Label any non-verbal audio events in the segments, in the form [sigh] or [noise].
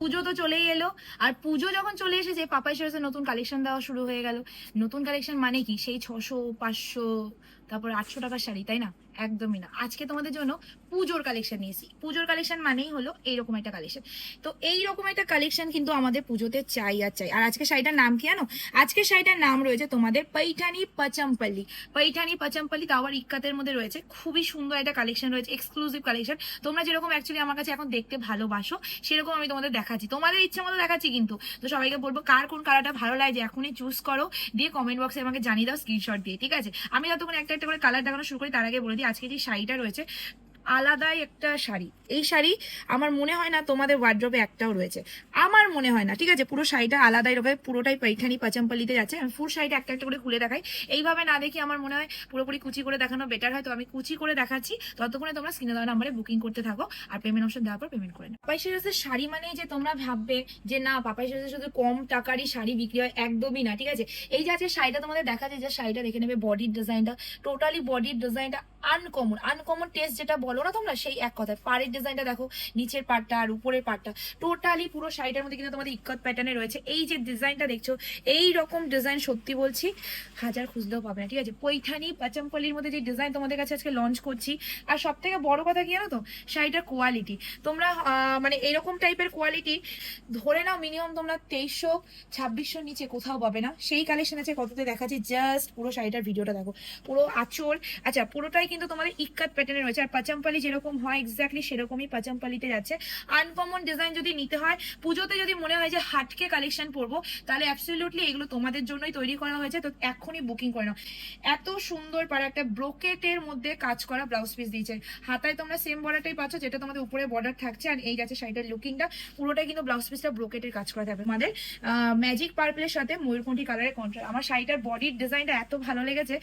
পুজো তো চলেই এলো। আর পুজো যখন চলে এসেছে, পাপাই সেরেছে নতুন কালেকশন দেওয়া শুরু হয়ে গেল। নতুন কালেকশন মানে কি? সেই ছশো, পাঁচশো, তারপর আটশো টাকার শাড়ি, তাই না? একদমই না। আজকে তোমাদের জন্য পুজোর কালেকশন নিয়েছি। পুজোর কালেকশন মানেই হলো এইরকম একটা কালেকশন তো এইরকম একটা কালেকশন কিন্তু আমাদের পুজোতে চাই আর চাই। আর আজকে শাড়িটার নাম কি জানো? আজকে শাড়িটার নাম রয়েছে তোমাদের পৈঠানি পচমপল্লি। পৈঠানি পচমপল্লি তাও আবার ইক্কাতের মধ্যে রয়েছে। খুবই সুন্দর একটা কালেকশন রয়েছে এক্সক্লুসিভ কালেকশন তোমরা যেরকম অ্যাকচুয়ালি আমার কাছে এখন দেখতে ভালোবাসো, সেরকম আমি তোমাদের দেখাচ্ছি। তোমাদের ইচ্ছে মতো দেখাচ্ছি কিন্তু। তো সবাইকে বলব, কার কোন কালারটা ভালো লাগে এখনই চুজ করো। দিয়ে কমেন্ট বক্সে আমাকে জানিয়ে দাও স্ক্রিনশট দিয়ে, ঠিক আছে? আমি যতক্ষণ একটা একটা করে কালার দেখানো শুরু করি, তার আগে বলে দিই আজকে যে শাড়িটা রয়েছে, আলাদাই একটা শাড়ি। এই শাড়ি আমার মনে হয় না তোমাদের ওয়ার্ড্রপে একটাও রয়েছে। আমার মনে হয় না, ঠিক আছে? পুরো শাড়িটা আলাদাই রকম, পুরোটাই পৈঠানি পাচাম্পালিতে যাচ্ছে। আমি ফুল শাড়িটা একটা একটা করে খুলে দেখাই। এইভাবে না দেখি আমার মনে হয় পুরোপুরি কুচি করে দেখানো বেটার হয়। তো আমি কুচি করে দেখাচ্ছি। ততক্ষণে তোমরা স্ক্রিনে দেওয়া নাম্বারে বুকিং করতে থাকো আর পেমেন্ট অপশন দেওয়ার পর পেমেন্ট করে নাও। পাপাই সিরিজের শাড়ি মানে যে তোমরা ভাববে যে না, পাপাই সিরিজের শুধু কম টাকারই শাড়ি বিক্রি হয় একদমই না, ঠিক আছে? এই যে আজকে শাড়িটা তোমাদের দেখা যায় যে শাড়িটা দেখে নেবে বডির ডিজাইনটা টোটালি বডির ডিজাইনটা আনকমন আনকমন টেস্ট যেটা বলো না তোমরা, সেই এক কথায়। পাড়ের ডিজাইনটা দেখো, নিচের পাটটা আর উপরের পাটটা টোটালি পুরো শাড়িটার মধ্যে কিন্তু তোমাদের ইক্কত প্যাটার্নে রয়েছে। এই যে ডিজাইনটা দেখছ, এই রকম ডিজাইন সত্যি বলছি, হাজার খুঁজলেও পাবে না, ঠিক আছে? পৈঠানি পাচামপল্লির মধ্যে যে ডিজাইন তোমাদের কাছে আজকে লঞ্চ করছি, আর সব থেকে বড় কথা কি জানো তো? শাড়িটার কোয়ালিটি তোমরা মানে এরকম টাইপের কোয়ালিটি ধরে নাও মিনিমাম তোমরা তেইশশো ছাব্বিশশো নিচে কোথাও পাবে না। সেই কালেকশন আছে, কততে দেখাচ্ছি জাস্ট পুরো শাড়িটার ভিডিওটা দেখো। পুরো আঁচল আচ্ছা পুরোটাই কিন্তু তোমাদের ইক্কাত প্যাটার্নে রয়েছে। আর পাচামপালি যেরকম হয় এক্স্যাক্টলি সেরকমই পাচামপালিতে যাচ্ছে। আনকমন ডিজাইন যদি নিতে হয়, পুজোতে যদি মনে হয় যে হাটকে কালেকশন পরবো, তাহলে অ্যাবসলিউটলি এগুলো তোমাদের জন্যই তৈরি করা হয়েছে। তো এখনই বুকিং করে নাও। এত সুন্দর পারে একটা ব্রোকেটের মধ্যে কাজ করা ব্লাউজ পিস দিয়েছে। হাতায় তোমরা সেম বর্ডারটাই পাচ্ছ, যেটা তোমাদের উপরে বর্ডার থাকছে, আর এই যাচ্ছে শাড়িটার লুকিংটা পুরোটাই কিন্তু ব্লাউজ পিসটা ব্রোকেটের কাজ করা থাকবে। আমাদের ম্যাজিক পার্পলের সাথে ময়ূরকণ্ঠী কালারের কন্ট্রাস্ট আমার শাড়িটার বডির ডিজাইনটা এত ভালো লেগেছে,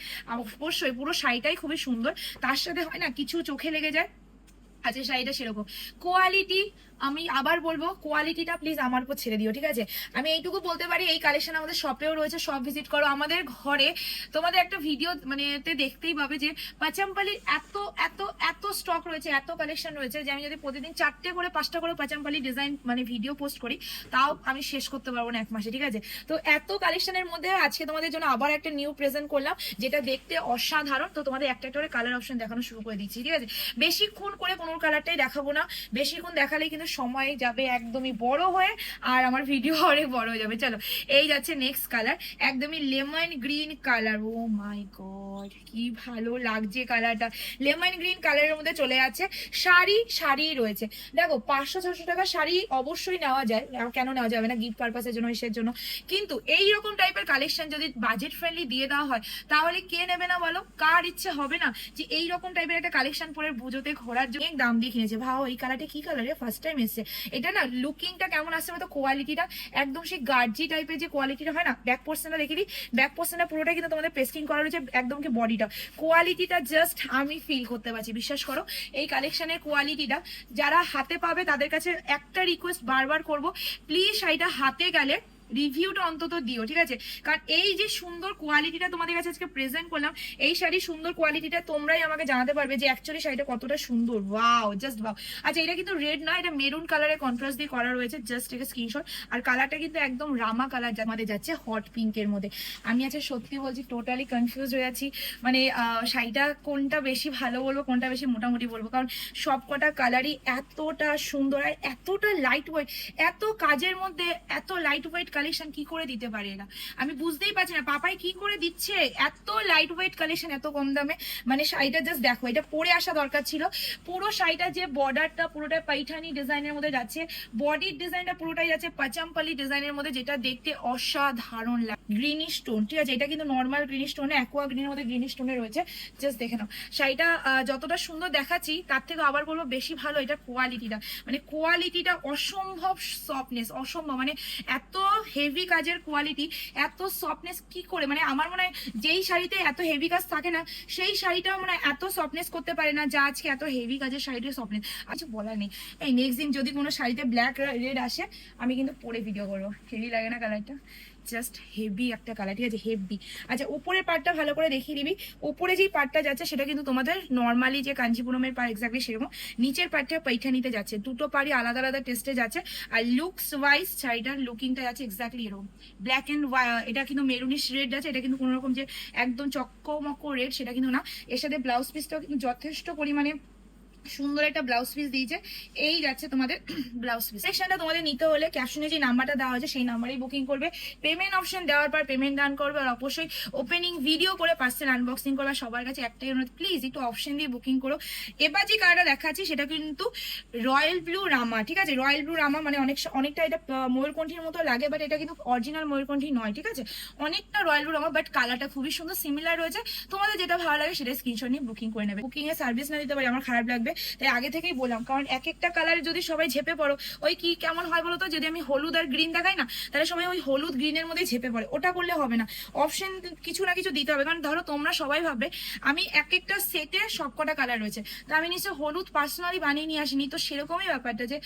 অবশ্যই পুরো শাড়িটাই খুবই সুন্দর। তার সাথে হয় না কিছু চোখে লেগে যায়। আজকে শাড়িটা সেরকম। কোয়ালিটি আমি আবার বলব কোয়ালিটিটা প্লিজ আমার উপর ছেড়ে দিও, ঠিক আছে? আমি এইটুকু বলতে পারি, এই কালেকশন আমাদের শপেও রয়েছে সব ভিজিট করো। আমাদের ঘরে তোমাদের একটা ভিডিও মানে তে দেখতেই পাবে যে পাচামপালির এত এত এত স্টক রয়েছে, এত কালেকশন রয়েছে যে আমি যদি প্রতিদিন চারটে করে, পাঁচটা করে পাচামপালি ডিজাইন মানে ভিডিও পোস্ট করি, তাও আমি শেষ করতে পারব না এক মাসে, ঠিক আছে? তো এত কালেকশনের মধ্যে আজকে তোমাদের জন্য আবার একটা নিউ প্রেজেন্ট করলাম, যেটা দেখতে অসাধারণ। তো তোমাদের একটা একটা করে কালার অপশন দেখানো শুরু করে দিচ্ছি, ঠিক আছে? বেশিক্ষণ করে কোনো কালারটাই দেখাবো না। বেশিক্ষণ দেখালে কিন্তু সময় যাবে একদমই বড় হয়ে, আর আমার ভিডিও [laughs] অনেক বড় হয়ে যাবে। চলো, এই যাচ্ছে নেক্সট কালার একদমই lemon green colour oh my god কি ভালো লাগছে কালারটা লেমন গ্রিন কালারের মধ্যে চলে যাচ্ছে শাড়ি শাড়ি রয়েছে। দেখো, পাঁচশো, ছশো টাকা শাড়ি অবশ্যই নেওয়া যায়। কেন নেওয়া যাবে না? গিফট পারপাসের জন্য, ইসের জন্য। কিন্তু এই রকম টাইপের কালেকশন যদি বাজেট ফ্রেন্ডলি দিয়ে দেওয়া হয়, তাহলে কে নেবে না বলো? কার ইচ্ছে হবে না যে এই রকম টাইপের একটা কালেকশন পরে পুজোতে ঘোরার জন্য? দাম দিয়ে কিনেছে। ভাও, এই কালারটা কি কালার ফার্স্ট টাইম এসছে। এটা না লুকিংটা কেমন আসছে মতো কোয়ালিটিটা একদম সেই গার্জি টাইপের যে কোয়ালিটিটা হয় না ব্যাক পোর্শনটা দেখে দিই। ব্যাক পোর্শনটা পুরোটা কিন্তু তোমাদের পেস্টিং করা রয়েছে একদম কি বডিটা কোয়ালিটিটা জাস্ট আমি ফিল করতে পারছি, বিশ্বাস করো। এই কালেকশনের কোয়ালিটিটা যারা হাতে পাবে তাদের কাছে একটা রিকোয়েস্ট বারবার করব প্লিজ শাড়িটা হাতে গেলে রিভিউটা অন্তত দিও, ঠিক আছে? কারণ এই যে সুন্দর কোয়ালিটিটা তোমাদের কাছে আজকে প্রেজেন্ট করলাম, এই শাড়ির সুন্দর কোয়ালিটিটা তোমরাই আমাকে জানাতে পারবে যে অ্যাকচুয়ালি শাড়িটা কতটা সুন্দর। ওয়াও জাস্ট ওয়াও আচ্ছা এটা কিন্তু রেড না, এটা মেরুন কালারের কন্ট্রাস্ট দিয়ে করা রয়েছে। জাস্ট এটা স্ক্রিনশট আর কালারটা কিন্তু একদম রামা কালার আমাদের যাচ্ছে হট পিঙ্কের মধ্যে। আমি আচ্ছা সত্যি বলছি টোটালি কনফিউজ হয়ে আছি। মানে শাড়িটা কোনটা বেশি ভালো বলব, কোনটা বেশি মোটামুটি বলব? কারণ সব কটা কালারই এতটা সুন্দর আর এতটা লাইট ওয়েট এত কাজের মধ্যে এত লাইট ওয়েট কালেকশন কি করে দিতে পারে এরা? আমি বুঝতেই পারছি না, পাপাই কি করে দিচ্ছে? এত লাইট ওয়েট কালেকশন এত কম দামে। মানে শাড়িটা জাস্ট দেখো, এটা পরে আসা দরকার ছিল। পুরো শাড়িটা যে বর্ডারটা পুরোটা পাইঠানি ডিজাইনের মধ্যে যাচ্ছে। বডির ডিজাইনটা পুরোটাই যাচ্ছে পাচামপালি ডিজাইনের মধ্যে, যেটা দেখতে অসাধারণ লাগে গ্রিনি স্টোন ঠিক আছে? এটা কিন্তু নর্মাল গ্রিনি স্টোনে অ্যাকোয়া গ্রিনের মধ্যে গ্রিনি স্টোনে রয়েছে। জাস্ট দেখে নাও। শাড়িটা যতটা সুন্দর দেখাচ্ছি, তার থেকে আবার বলব বেশি ভালো এটা কোয়ালিটিটা মানে কোয়ালিটিটা অসম্ভব সফটনেস অসম্ভব। মানে এত হেভি কাজের কোয়ালিটি এত সফটনেস কি করে? মানে আমার মনে হয় যেই শাড়িতে এত হেভি কাজ থাকে না, সেই শাড়িটাও মানে এত সফটনেস করতে পারে না যা আজকে এত হেভি কাজের শাড়িটা সফটনেস আচ্ছা বলার নেই। এই নেক্সট দিন যদি কোনো শাড়িতে ব্ল্যাক রেড আসে, আমি কিন্তু পরে ভিডিও করব। হেভি লাগে না কালারটা জাস্ট হেভি একটা কালার ঠিক আছে? হেভি আচ্ছা উপরের পার্টটা ভালো করে দেখিয়ে দিবি। উপরে যেই পার্টটা যাচ্ছে, সেটা কিন্তু তোমাদের নর্মালি যে কাঞ্চিপুরমের পার এক্স্যাক্টলি সেরকম। নিচের পার্টটা পৈঠানিতে যাচ্ছে। দুটো পাড়ি আলাদা আলাদা টেস্টে যাচ্ছে। আর লুকস ওয়াইজ শাড়িটার লুকিংটা যাচ্ছে এক্স্যাক্টলি এরকম। ব্ল্যাক অ্যান্ড এটা কিন্তু মেরুনিশ রেড আছে। এটা কিন্তু কোনোরকম যে একদম চক্কমক্ক রেড সেটা কিন্তু না। এর সাথে ব্লাউজ পিসটাও কিন্তু যথেষ্ট পরিমাণে সুন্দর একটা ব্লাউজ পিস দিয়েছে। এই যাচ্ছে তোমাদের ব্লাউজ পিস সেকশনটা তোমাদের নিতে হলে ক্যাপশনে যে নাম্বারটা দেওয়া হয়েছে সেই নাম্বারেই বুকিং করবে। পেমেন্ট অপশন দেওয়ার পর পেমেন্ট ডান করবে আর অবশ্যই ওপেনিং ভিডিও করে পার্সেল আনবক্সিং করবে। সবার কাছে একটাই অনুরোধ প্লিজ একটু অপশন দিয়ে বুকিং করো। এবার যে কালারটা দেখাচ্ছি, সেটা কিন্তু রয়্যাল ব্লু রামা ঠিক আছে? রয়্যাল ব্লু রামা মানে অনেক অনেকটা এটা ময়ূরকণ্ঠীর মতো লাগে বাট এটা কিন্তু অরিজিনাল ময়ূরকণ্ঠী নয়, ঠিক আছে? অনেকটা রয়্যাল ব্লু রামা বাট কালারটা খুবই সুন্দর সিমিলার রয়েছে। তোমাদের যেটা ভালো লাগে সেটা স্ক্রিনশট নিয়ে বুকিং করে নেবে। বুকিং এর সার্ভিস না দিতে পারি, আমার খারাপ লাগবে। তাই আগে থেকেই বললাম, কারণ এক একটা কালারে যদি সবাই ঝেপে পড়ো, ওই কি কেমন হয় বলো তো যদি আমি হলুদ আর গ্রিন দেখাই না, তাহলে সবাই ওই হলুদ গ্রিনের মধ্যে ঝেপে পড়ে। ওটা করলে হবে না। অপশন কিছু না কিছু দিতে হবে। কারণ ধরো তোমরা সবাই ভাববে, আমি এক একটা সেটে সবকটা কালার রয়েছে। তা আমি নিশ্চয় হলুদ পার্সোনালি বানিয়ে নিয়ে আসিনি। তো সেরকমই ব্যাপারটা যে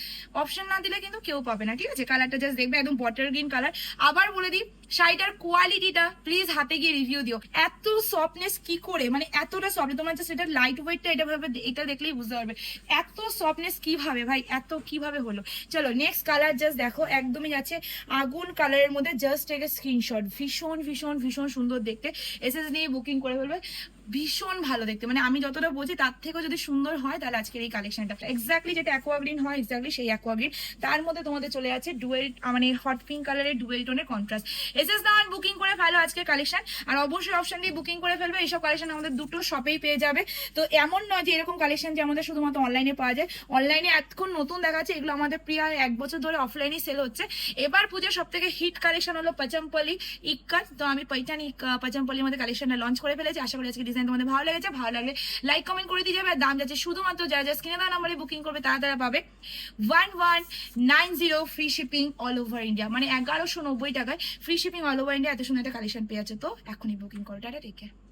অপশন না দিলে কিন্তু কেউ পাবে না। ঠিক আছে? কালারটা জাস্ট দেখবে, একদম বটার গ্রিন কালার আবার বলে দিই শাড়িটার কোয়ালিটিটা প্লিজ হাতে গিয়ে রিভিউ দিও। এত সফটনেস কি করে? মানে এতটা সফট তোমার জাস্ট এটা লাইট ওয়েটটা এটা ভাবে এটা দেখলেই বুঝতে পারবে। এত সফটনেস কীভাবে ভাই? এত কীভাবে হলো? চলো নেক্সট কালার জাস্ট দেখো, একদমই যাচ্ছে। আগুন কালারের মধ্যে জাস্ট একটা স্ক্রিনশট ভীষণ ভীষণ ভীষণ সুন্দর দেখতে। এসএস নিয়ে বুকিং করে ফেলবে। ভীষণ ভালো দেখতে। মানে আমি যতটা বুঝি তার থেকেও যদি সুন্দর হয়, তাহলে আজকের এই কালেকশনটা এক্স্যাক্টলি যেটা অ্যাকোয়াগ্রিন হয় এক্স্যাক্টলি সেই অ্যাকোয়াগ্রিন তার মধ্যে তোমাদের চলে যাচ্ছে ডুয়েল মানে হট পিঙ্ক কালারের ডুয়েল টোনের কন্ট্রাস্ট এসএস দাওয়ান বুকিং করে ফেলো আজকের কালেকশন আর অবশ্যই অপশন দিয়ে বুকিং করে ফেলবে। এইসব কালেকশন আমাদের দুটো শপেই পেয়ে যাবে। তো এমন নয় যে এরকম কালেকশন যে আমাদের শুধুমাত্র অনলাইনে পাওয়া যায়। অনলাইনে এতক্ষণ নতুন দেখাচ্ছে, এগুলো আমাদের প্রিয় এক বছর ধরে অফলাইনে সেল হচ্ছে। এবার পুজোর সব থেকে হিট কালেকশন হলো পচমপলি ইক্কাত তো আমি পৈঠানি পচমপলির মধ্যে কালেকশনটা লঞ্চ করে ফেলেছি। আশা করি আজকে ডিজাইন তোমাদের ভালো লেগেছে, ভালো লাগলে লাইক কমেন্ট করে দিয়ে যাবে। আর দাম যাচ্ছে শুধুমাত্র যারা যারা স্ক্রিনে দেওয়া নাম্বারে বুকিং করবে, তারা তারা পাবে one one nine zero free shipping all over India মানে এগারোশো নব্বই টাকায় free shipping all over India এত সময় একটা কালেকশন পেয়েছে তো এখনই বুকিং করো। Tata take care